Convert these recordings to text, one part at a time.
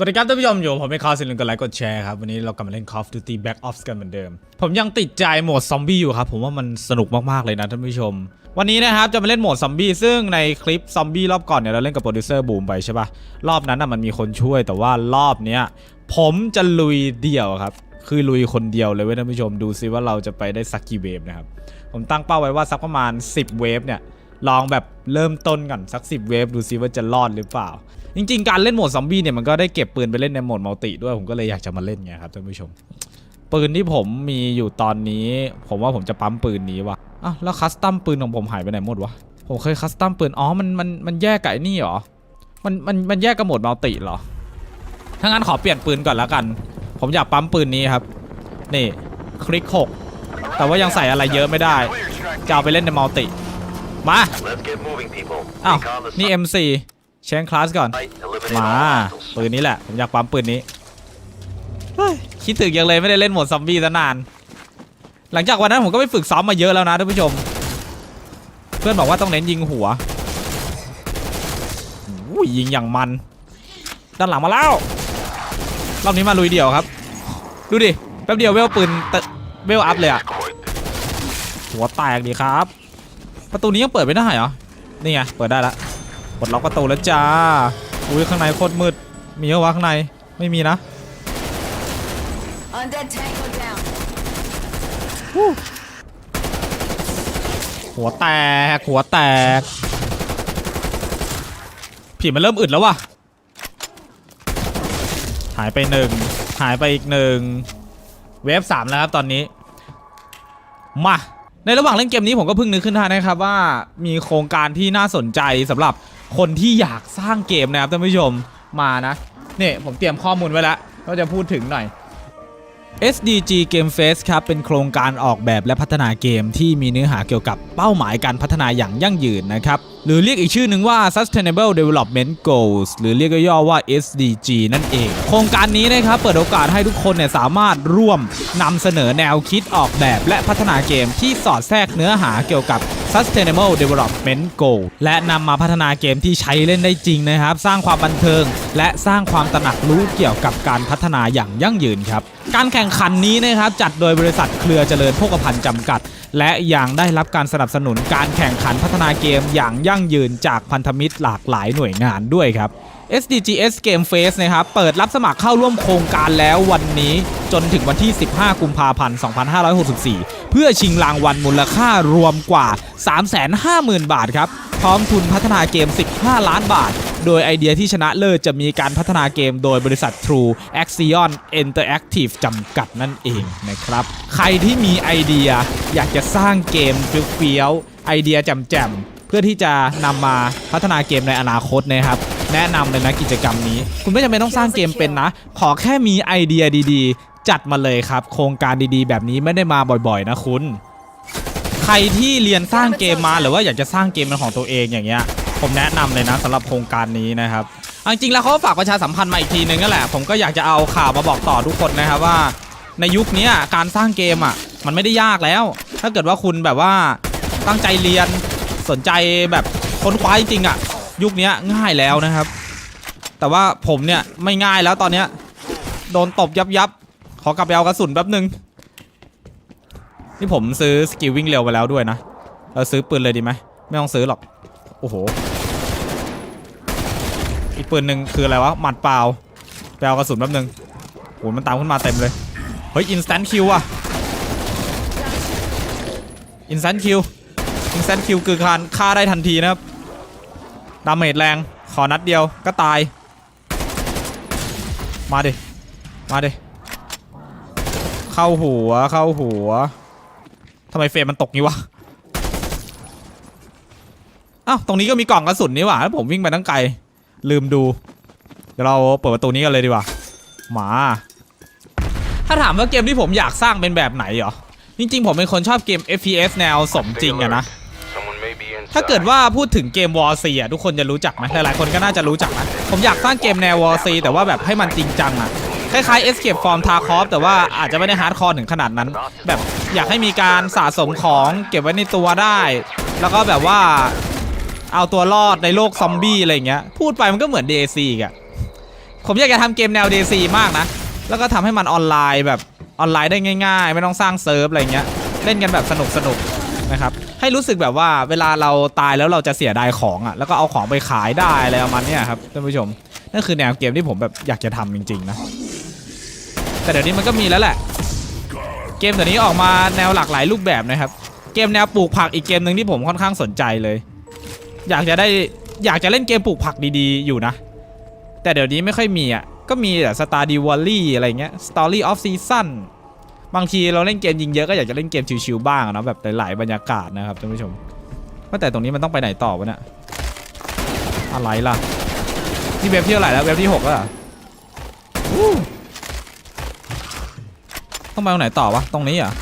สวัสดีครับท่านผู้ชมอยู่ผมเป็นคอสิลินกดไลค์กดแชร์ครับ วันนี้เรากลับมาเล่น Call of Duty Black Ops กันเหมือนเดิม ผมยังติดใจโหมดซอมบี้อยู่ครับ ผมว่ามันสนุกมาก ๆ เลยนะท่านผู้ชม วันนี้นะครับ จะมาเล่นโหมดซอมบี้ซึ่งในคลิปซอมบี้รอบก่อนเนี่ย เราเล่นกับโปรดิวเซอร์บูมไปใช่ปะรอบนั้นน่ะมันมีคนช่วย แต่ว่ารอบเนี้ยผมจะลุยเดี่ยวครับ คือลุยคนเดียวเลยเว้ยท่านผู้ชมดูซิว่าเราจะไปได้สักกี่เวฟนะครับผมตั้งเป้าไว้ว่าสักประมาณ 10 เวฟเนี่ย ลองแบบเริ่มต้นก่อนสัก 10 เวฟดูซิว่าจะรอดหรือเปล่า จริง ๆ การเล่นโหมดซอมบี้เนี่ยมันก็ได้เก็บปืนไปเล่นในโหมดมัลติด้วยผมก็เลยอยากจะมาเล่นไงครับท่านผู้ชม ปืนที่ผมมีอยู่ตอนนี้ ผมว่าผมจะปั๊มปืนนี้ว่ะอ้าวแล้วคัสตัมปืนของผมหายไปไหนหมดวะผมเคยคัสตัมปืนอ๋อมันมันมันแยกกับไอ้นี่เหรอมันมันมันแยกกับโหมดมัลติเหรอถ้างั้นขอเปลี่ยนปืนก่อนแล้วกัน ผมอยากปั๊มปืนนี้ครับ นี่คลิกหกแต่ว่ายังใส่อะไรเยอะไม่ได้จะเอาไปเล่นในมัลติ มา Let's get moving, people. อ้าว Take on the นี่ MC เชนคลาสก่อน site, eliminate มา all hostiles. ปืนนี้แหละ ผมอยากปั๊มปืนนี้เฮ้ยคิดถึงยังเลยไม่ได้เล่นโหมดซอมบี้ซะนาน หลังจากวันนั้นผมก็ไปฝึกซ้อมมาเยอะแล้วนะท่านผู้ชม เพื่อนบอกว่าต้องเน้นยิงหัวอู้ยยิงอย่างมัน ด้านหลังมาแล้วรอบนี้มาลุยเดี่ยวครับ ดูดิ แป๊บเดียวเวลปืนเตเวลอัพเลยอะหัวแตกดีครับ ประตูนี้ยังเปิดไม่ได้เหรอ นี่ไง เปิดได้ละปลดล็อกประตูแล้วจ้า อุ้ยข้างในโคตรมืด มีเหรอวะข้างใน ไม่มีนะ Undead Tango down. หัวแตก หัวแตก ผีมันเริ่มอึดแล้วว่ะหายไปหนึ่ง หายไปอีกหนึ่ง เวฟสามแล้วครับตอนนี้ มา ในระหว่างเล่นเกมนี้ผมก็เพิ่งนึกขึ้นได้นะครับว่ามีโครงการที่น่าสนใจสำหรับคนที่อยากสร้างเกมนะครับท่านผู้ชมมานะเนี่ยผมเตรียมข้อมูลไว้แล้วก็จะพูดถึงหน่อย SDG Game Fest ครับเป็นโครงการออกแบบและพัฒนาเกมที่มีเนื้อหาเกี่ยวกับเป้าหมายการพัฒนาอย่างยั่งยืนนะครับหรือเรียกอีกชื่อหนึ่งว่า Sustainable Development Goals หรือเรียกย่อว่า SDG นั่นเอง โครงการนี้นะครับเปิดโอกาสให้ทุกคนเนี่ยสามารถร่วมนำเสนอแนวคิดออกแบบ และพัฒนาเกมที่สอดแทรกเนื้อหาเกี่ยวกับ Sustainable Development Goal และนำมาพัฒนาเกมที่ใช้เล่นได้จริงนะครับ สร้างความบันเทิง และสร้างความตระหนักรู้เกี่ยวกับการพัฒนาอย่างยั่งยืนครับ การแข่งขันนี้นะครับจัดโดยบริษัทเครือเจริญโภคภัณฑ์จำกัด และยังได้รับการสนับสนุนการแข่งขันพัฒนาเกมอย่างยั่งยืนจากพันธมิตรหลากหลายหน่วยงานด้วยครับ SDGS Game Face นะครับเปิดรับสมัครเข้าร่วมโครงการแล้ววันนี้จนถึงวันที่ 15 กุมภาพันธ์ 2564 เพื่อชิงรางวัลมูลค่ารวมกว่า 350,000 บาทครับพร้อมทุนพัฒนาเกม 15 ล้านบาท โดยไอเดียที่ชนะเลิศจะมีการพัฒนาเกมโดยบริษัท True Axion Interactive จำกัดนั่นเองนะครับ ใครที่มีไอเดียอยากจะสร้างเกมเฟี้ยวๆไอเดียแจ่มๆเพื่อที่จะนำมาพัฒนาเกมในอนาคตนะครับแนะนำเลยนะกิจกรรมนี้ คุณไม่จำเป็นต้องสร้างเกมเป็นนะ ขอแค่มีไอเดียดีๆ จัดมาเลยครับ โครงการดีๆ แบบนี้ไม่ได้มาบ่อยๆ นะคุณ ใครที่เรียนสร้างเกมมาหรือว่าอยากจะสร้างเกมเป็นของตัวเองอย่างเงี้ย ผมแนะนำเลยนะสำหรับโครงการนี้นะครับจริงๆแล้วเขาฝากประชาสัมพันธ์มาอีกทีนึงนั่นแหละผมก็อยากจะเอาข่าวมาบอกต่อทุกคนนะครับว่า ในยุคนี้การสร้างเกมอะ มันไม่ได้ยากแล้ว ถ้าเกิดว่าคุณแบบว่าตั้งใจเรียนสนใจแบบค้นคว้าจริงๆอะ ยุคนี้ง่ายแล้วนะครับ แต่ว่าผมเนี่ยไม่ง่ายแล้วตอนเนี้ยโดนตบยับยับๆขอกลับไปเอากระสุนแป๊บนึงนี่ผมซื้อสกิลวิ่งเร็วไปแล้วด้วยนะเราซื้อปืนเลยดีไหมไม่ต้องซื้อหรอกโอ้โห อีกปืนหนึ่งคืออะไรวะ หมัดเปล่าไปเอากระสุนแป๊บนึงโหมันตามขึ้นมาเต็มเลย เฮ้ย instant kill อะ instant kill instant kill คือการฆ่าได้ทันทีนะครับ ดาเมจแรง ขอนัดเดียวก็ตาย มาดิ มาดิ เข้าหัว เข้าหัว ทำไมเฟรมมันตกงี้วะอ้าว ตรงนี้ก็มีกล่องกระสุนนี่หว่าแล้วผมวิ่งไปตั้งไกล ลืมดู เดี๋ยวเราเปิดประตูนี้กันเลยดีกว่า มา ถ้าถามว่าเกมที่ผมอยากสร้างเป็นแบบไหนเหรอ จริง ๆ ผมเป็นคนชอบเกม FPS แนวสมจริงอะนะ ถ้าเกิดว่าพูดถึงเกม War C อะทุกคนจะรู้จักไหมหลายๆคนก็น่าจะรู้จักนะ ผมอยากสร้างเกมแนว War C แต่ว่าแบบให้มันจริงจังอะคล้ายๆ Escape from Tarkov แต่ว่าอาจจะไม่ได้ฮาร์ดคอร์ถึงขนาดนั้น แบบอยากให้มีการสะสมของเก็บไว้ในตัวได้ แล้วก็แบบว่า เอาตัวรอดในโลกซอมบี้อะไรอย่างเงี้ยพูดไปมันก็เหมือน DAC อีกอะผมอยากจะทำเกมแนว DC มากนะ แล้วก็ทำให้มันออนไลน์แบบออนไลน์ได้ง่าย ๆ ไม่ต้องสร้างเซิร์ฟอะไรเงี้ยเล่นกันแบบสนุกสนุกๆนะครับให้รู้สึกแบบว่าเวลาเราตายแล้วเราจะเสียดายของอะ่ะแล้วก็เอาของไปขายได้อะไรประมาณเนี้ยครับท่านผู้ชมนั่นคือแนวเกมที่ผมแบบอยากจะทำจริงๆนะแต่เดี๋ยวนี้มันก็มีแล้วแหละ เกมเดี๋ยวนี้ออกมาแนวหลากหลายรูปแบบนะครับ เกมแนวปลูกผักอีกเกมหนึ่งที่ผมค่อนข้างสนใจเลย อยากจะได้อยากจะเล่นเกมปลูกผักดีๆ อยู่นะ แต่เดี๋ยวนี้ไม่ค่อยมีอะ ก็มีแต่สตาร์ดิวอลลี่อะไรเงี้ย Story of Season บางทีเราเล่นเกมยิงเยอะก็อยากจะเล่นเกมชิวๆบ้างนะแบบหลายๆบรรยากาศนะครับท่านผู้ชมว่าแต่ตรงนี้มันต้องไปไหนต่อวะเนี่ยอะไรล่ะนี่เว็บที่เท่าไหร่แล้วเว็บที่หกแล้วเหรออู้ต้องไปตรงไหนต่อวะตรงนี้เหรอ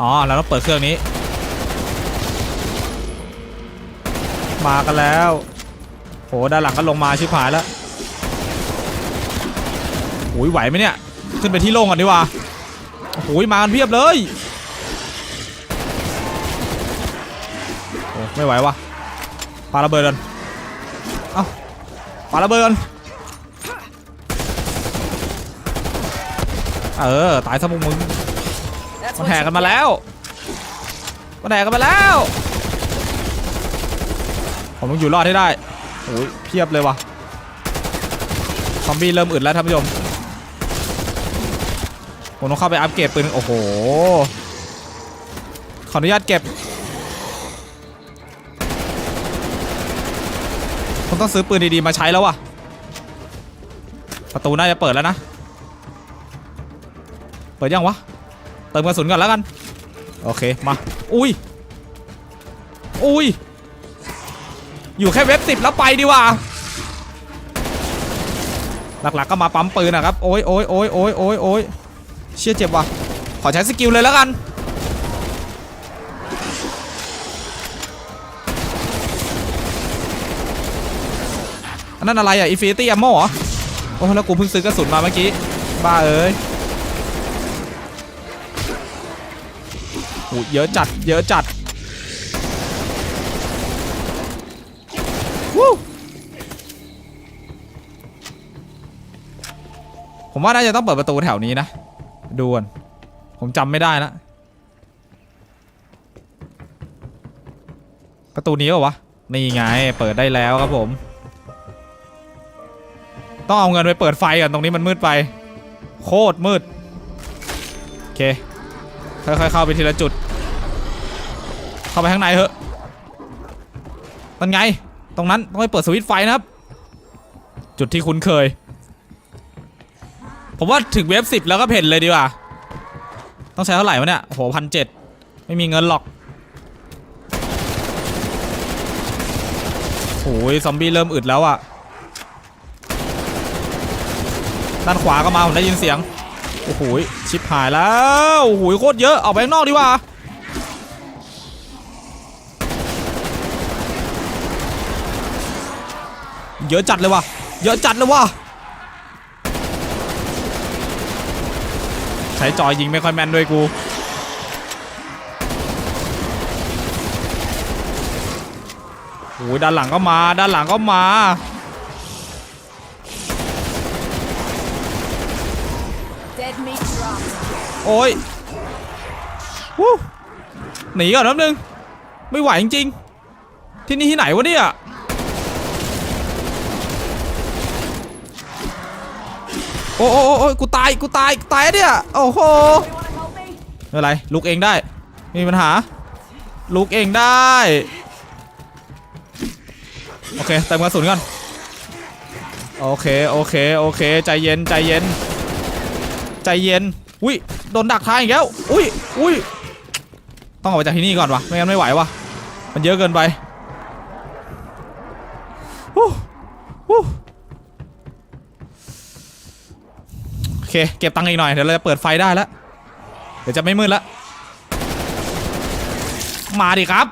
อ๋อแล้วต้องเปิดเครื่องนี้ มากันแล้ว โห ด้านหลังก็ลงมาชิบหายแล้วโอ้ยไหวไหมเนี่ย ขึ้นไปที่โล่งก่อนดีกว่าโอ้โหมากันเพียบเลยโอ้ไม่ไหววะปาระเบิดกันเอ้าปาระเบิดกันเออ ตายซะพวกมึงมันแห่กันมาแล้วมันแห่กันมาแล้ว ผมต้องอยู่รอดให้ได้โอ้ยเพียบเลยว่ะซอมบี้เริ่มอึดแล้วท่านผู้ชมผมต้องเข้าไปอัปเกรดปืนโอ้โห ขออนุญาตเก็บ ผมต้องซื้อปืนดีๆมาใช้แล้วว่ะประตูน่าจะเปิดแล้วนะ เปิดยังวะ เติมกระสุนก่อนแล้วกัน โอเค มา อุ้ย อุ้ย อยู่แค่เว็บสิบแล้วไปดีว่า หลักๆก็มาปั๊มปืนนะครับ โอ้ยโอ้ยโอ้ยโอ้ยโอ้ยโอ้ยเชี่ยเจ็บว่ะ ขอใช้สกิลเลยแล้วกันอันนั้นอะไรอะอินฟินิตี้แอมโมเหรอ โอ้ แล้วกูเพิ่งซื้อกระสุนมาเมื่อกี้ บ้าเอ้ยโอ้ยเยอะจัด เยอะจัด ผมว่าน่าจะต้องเปิดประตูแถวนี้นะดูนผมจำไม่ได้ละประตูนี้เหรอวะนี่ไงเปิดได้แล้วครับผม ต้องเอาเงินไปเปิดไฟก่อนตรงนี้มันมืดไป โคตรมืดโอเคค่อยๆเข้าไปทีละจุด เข้าไปข้างในเถอะนั่นไง ตรงนั้นต้องไปเปิดสวิตช์ไฟนะครับ จุดที่คุ้นเคย ผมว่าถึงเว็บสิบแล้วก็เพ่นเลยดีกว่า ต้องใช้เท่าไหร่วะเนี่ยโหพันเจ็ดไม่มีเงินหรอกโอ้ยซอมบี้เริ่มอึดแล้วอะด้านขวาก็มา ผมได้ยินเสียง โอ้โหชิปหายแล้ว โอ้โหโคตรเยอะ ออกไปข้างนอกดีกว่า เยอะจัดเลยว่ะ เยอะจัดเลยว่ะ ใช้จอยยิงไม่ค่อยแม่นด้วยกู โอ้ยด้านหลังก็มา ด้านหลังก็มา Dead meat dropped. โอ้ยวู้หนีก่อนแป๊บนึง ไม่ไหวจริงๆ ที่นี่ที่ไหนวะเนี่ย โอ้โอ้โอ้ยกูตายกูตายตายเนี่ยโอ้โหไม่ไรลุกเองได้มีปัญหาลุกเองได้โอเคเติมกระสุนก่อนโอเคโอเคโอเคใจเย็นใจเย็นใจเย็นอุ้ยโดนดักทางอีกแล้วอุ้ยอุ้ยต้องออกไปจากที่นี่ก่อนวะไม่งั้นไม่ไหววะมันเยอะเกินไปฮู้ฮู้โอ เคเก็บตังค์อีกหน่อย เดี๋ยวเราจะเปิดไฟได้แล้วเดี๋ยวจะไม่มืดแล้วมาดิครับ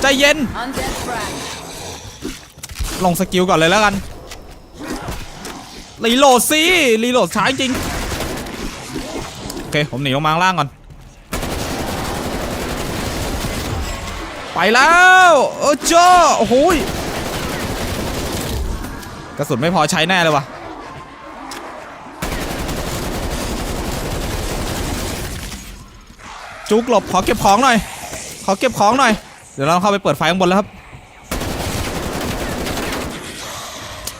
ใจเย็น ลงสกิลก่อนเลยแล้วกันรีโหลดสิรีโหลดช้าจริง โอเค ผมหนีลงมาข้างล่างก่อน ไปแล้วโอ้จ้าโอ้โหยกระสุนไม่พอใช้แน่เลยวะจุกหลบขอเก็บของหน่อย ขอเก็บของหน่อย เดี๋ยวเราเข้าไปเปิดไฟข้างบนแล้วครับ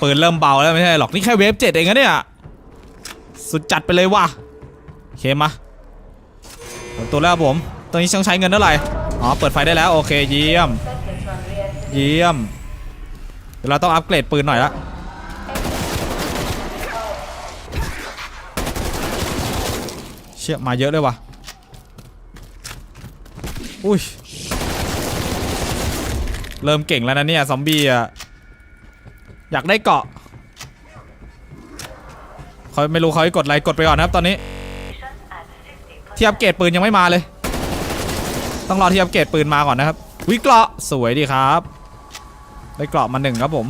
ปืนเริ่มเบาแล้วไม่ใช่หรอกนี่แค่เวฟเจ็ดเองนะเนี่ยสุดจัดไปเลยว่ะโอเคมาตัวแล้วครับผมตอนนี้ต้องใช้เงินเท่าไหร่ อ๋อ เปิดไฟได้แล้ว โอเคเยี่ยม เยี่ยม เดี๋ยวเราต้องอัปเกรดปืนหน่อยละเชี่ยมาเยอะเลยว่ะ อุ้ย เริ่มเก่งแล้วนะเนี่ยซอมบี้อะ อยากได้เกาะเขาไม่รู้เขาให้กดอะไรกดไปก่อนนะครับตอนนี้ ที่อัปเกรดปืนยังไม่มาเลย ต้องรอที่อัปเกรดปืนมาก่อนนะครับวิเกราะสวยดีครับ ได้เกราะมาหนึ่งครับผม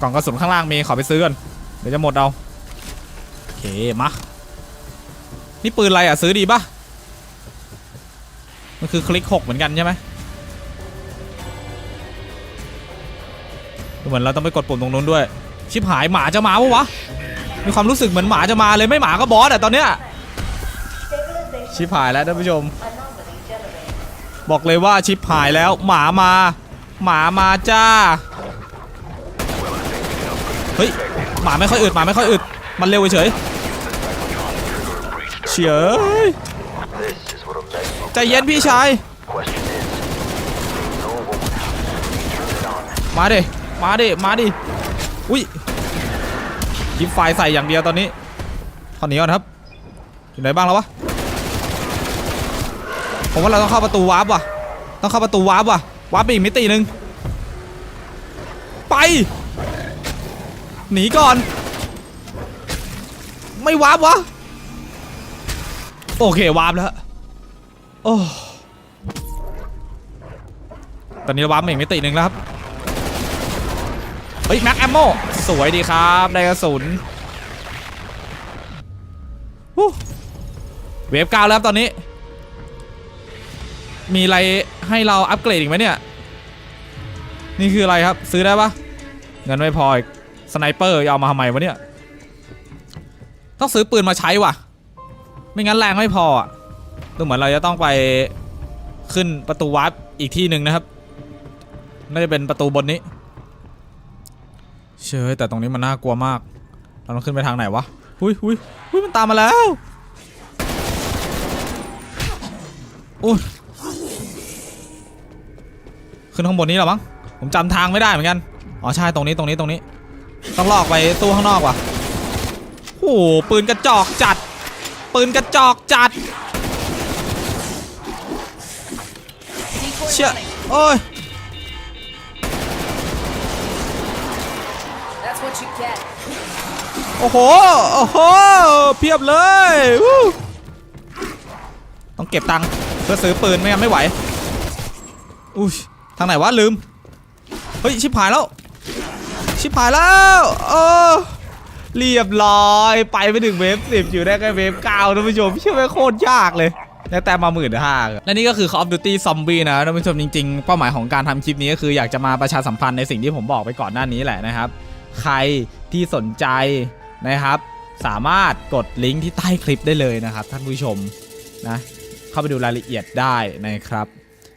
กล่องกระสุนข้างล่างมีขอไปซื้อก่อนเดี๋ยวจะหมดเอาโอเคมานี่ปืนอะไรอะซื้อดีปะมันคือคลิกหกเหมือนกันใช่ไหมเหมือนเราต้องไปกดปุ่มตรงนู้นด้วย ชิบหายหมาจะมาปะวะ มีความรู้สึกเหมือนหมาจะมาเลยไม่หมาก็บอสอะตอนเนี้ยชิบหายแล้วท่านผู้ชม บอกเลยว่าชิปหายแล้วหมามา หมามาจ้า เฮ้ย หมาไม่ค่อยอึดหมาไม่ค่อยอึดมันเร็วเฉยเฉยใจเย็นพี่ชายมาดิมาดิมาดิอุ้ยยิบไฟใส่อย่างเดียวตอนนี้ขอหนีก่อนครับอยู่ไหนบ้างแล้ววะ ผมว่าเราต้องเข้าประตูวาร์ปว่ะ ต้องเข้าประตูวาร์ปว่ะ วาร์ปไปอีกมิติหนึ่งไป หนีก่อน ไม่วาร์ปวะ โอเควาร์ปแล้ว โอ้ตอนนี้เราวาร์ปอีกมิติหนึ่งแล้วครับ เฮ้ยแม็กแอมโมสวยดีครับ ได้กระสุนวู้เวฟเก้าแล้วตอนนี้ มีอะไรให้เราอัปเกรดอีกไหมเนี่ย นี่คืออะไรครับซื้อได้ปะเงินไม่พออีกสไนเปอร์เอามาทำไมวะเนี่ย ต้องซื้อปืนมาใช้ว่ะ ไม่งั้นแรงไม่พออะดูเหมือนเราจะต้องไปขึ้นประตูวาร์ปอีกที่หนึ่งนะครับ น่าจะเป็นประตูบนนี้ เชยแต่ตรงนี้มันน่ากลัวมาก เราต้องขึ้นไปทางไหนวะหุยหุยหุยมันตามมาแล้วอุ้ย ขึ้นข้างบนนี้หรอมั้งผมจำทางไม่ได้เหมือนกันอ๋อใช่ตรงนี้ตรงนี้ตรงนี้ ต้องลอกไปตู้ข้างนอกว่ะโอ้โหปืนกระจอกจัด ปืนกระจอกจัดเชี่ยโอ้ยโอ้โห โอ้โห เพียบเลย ต้องเก็บตังค์เพื่อซื้อปืนไม่งั้นไม่ไหว อุ้ยางไหนวะลืม เฮ้ยชิบหายแล้ว ชิบหายแล้วเออเรียบร้อยไปไปถึงเวฟสิบอยู่ได้แค่เวฟเก้าท่านผู้ชมเชื่อไหมโคตรยากเลยได้แต่มาหมื่นห้าและนี่ก็คือ Call of Duty Zombie นะท่านผู้ชมจริงๆ เป้าหมายของการทำคลิปนี้ก็คืออยากจะมาประชาสัมพันธ์ในสิ่งที่ผมบอกไปก่อนหน้านี้แหละนะครับ ใครที่สนใจนะครับ สามารถกดลิงก์ที่ใต้คลิปได้เลยนะครับท่านผู้ชมนะเข้าไปดูรายละเอียดได้นะครับ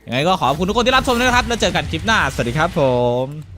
ยังไงก็ขอบคุณทุกคนที่รับชมด้วยนะครับ แล้วเจอกันคลิปหน้า สวัสดีครับผม